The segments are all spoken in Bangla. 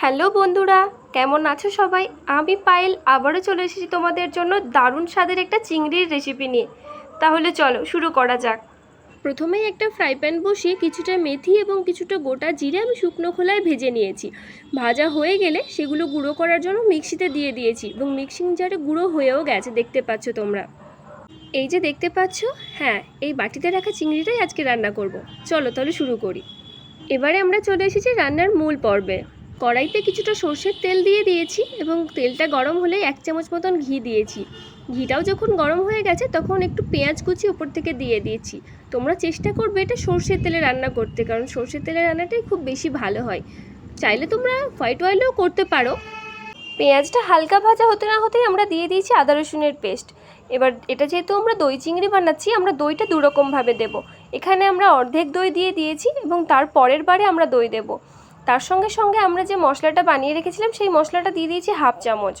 হ্যালো বন্ধুরা, কেমন আছো সবাই? আমি পায়েল, আবারও চলে এসেছি তোমাদের জন্য দারুণ স্বাদের একটা চিংড়ির রেসিপি নিয়ে। তাহলে চলো, শুরু করা যাক। প্রথমেই একটা ফ্রাই প্যান বসিয়ে কিছুটা মেথি এবং কিছুটা গোটা জিরে আমি শুকনো খোলায় ভেজে নিয়েছি। ভাজা হয়ে গেলে সেগুলো গুঁড়ো করার জন্য মিক্সিতে দিয়ে দিয়েছি এবং মিক্সিং জারে গুঁড়ো হয়েও গেছে, দেখতে পাচ্ছ তোমরা। এই যে দেখতে পাচ্ছ হ্যাঁ এই বাটিতে রাখা চিংড়িটাই আজকে রান্না করব। চলো তাহলে শুরু করি। এবারে আমরা চলে এসেছি রান্নার মূল পর্বে। কড়াইতে কিছুটা সর্ষের তেল দিয়ে দিয়েছি এবং তেলটা গরম হলে এক চামচ মতন ঘি দিয়েছি। ঘিটাও যখন গরম হয়ে গেছে তখন একটু পেঁয়াজ কুচি উপর থেকে দিয়ে দিয়েছি। তোমরা চেষ্টা করবে এটা সর্ষের তেলে রান্না করতে, কারণ সর্ষের তেলে রান্নাটাই খুব বেশি ভালো হয়। চাইলে তোমরা হোয়াইট অয়েলেও করতে পারো। পেঁয়াজটা হালকা ভাজা হতে না হতেই আমরা দিয়ে দিয়েছি আদা রসুনের পেস্ট। এবার এটা যেহেতু আমরা দই চিংড়ি বানাচ্ছি, আমরা দইটা দুরকমভাবে দেব। এখানে আমরা অর্ধেক দই দিয়ে দিয়েছি এবং তার পরের বারে আমরা দই দেব। তার সঙ্গে সঙ্গে আমরা যে মশলাটা বানিয়ে রেখেছিলাম, সেই মশলাটা দিয়ে দিয়েছি হাফ চামচ।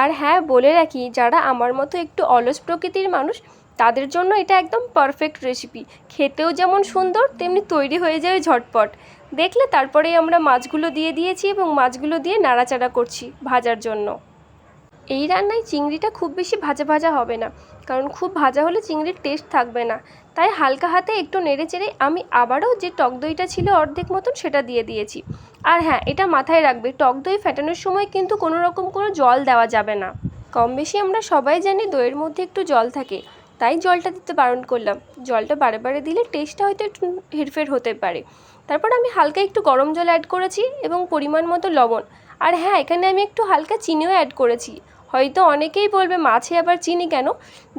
আর হ্যাঁ বলে রাখি, যারা আমার মতো একটু অলস প্রকৃতির মানুষ, তাদের জন্য এটা একদম পারফেক্ট রেসিপি খেতেও যেমন সুন্দর, তেমনি তৈরি হয়ে যায় ঝটপট। দেখলে তারপরেই আমরা মাছগুলো দিয়ে দিয়েছি এবং মাছগুলো দিয়ে নাড়াচাড়া করছি ভাজার জন্য। এই রান্নায় চিংড়িটা খুব বেশি ভাজা ভাজা হবে না, কারণ খুব ভাজা হলে চিংড়ির টেস্ট থাকবে না। তাই হালকা হাতে একটু নেড়ে চেড়ে আমি আবারও যে টক দইটা ছিল অর্ধেক মতন সেটা দিয়ে দিয়েছি। আর হ্যাঁ এটা মাথায় রাখবে, টক দই ফেটানোর সময় কিন্তু কোনো রকম কোনো জল দেওয়া যাবে না। কম বেশি আমরা সবাই জানি দইয়ের মধ্যে একটু জল থাকে, তাই জলটা দিতে বারণ করলাম। জলটা বারে বারে দিলে টেস্টটা হয়তো একটু হেরফের হতে পারে। তারপর আমি হালকা একটু গরম জল অ্যাড করেছি এবং পরিমাণ মতো লবণ। আর হ্যাঁ এখানে আমি একটু হালকা চিনিও অ্যাড করেছি। হয়তো অনেকেই বলবে, মাছে আবার চিনি কেন?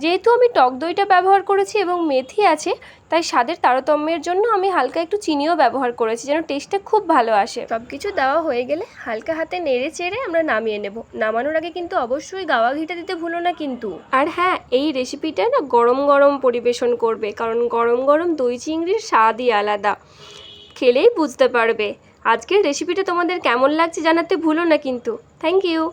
যেহেতু আমি টক দইটা ব্যবহার করেছি এবং মেথি আছে, তাই স্বাদের তারতম্যের জন্য আমি হালকা একটু চিনিও ব্যবহার করেছি যেন টেস্টটা খুব ভালো আসে। সব কিছু দেওয়া হয়ে গেলে হালকা হাতে নেড়ে চেড়ে আমরা নামিয়ে নেব। নামানোর আগে কিন্তু অবশ্যই গাওয়া ঘিটা দিতে ভুলো না কিন্তু। আর হ্যাঁ এই রেসিপিটা না গরম গরম পরিবেশন করবে, কারণ গরম গরম দই চিংড়ির স্বাদই আলাদা। খেলেই বুঝতে পারবে। আজকের রেসিপিটা তোমাদের কেমন লাগছে জানাতে ভুলো না কিন্তু। Thank you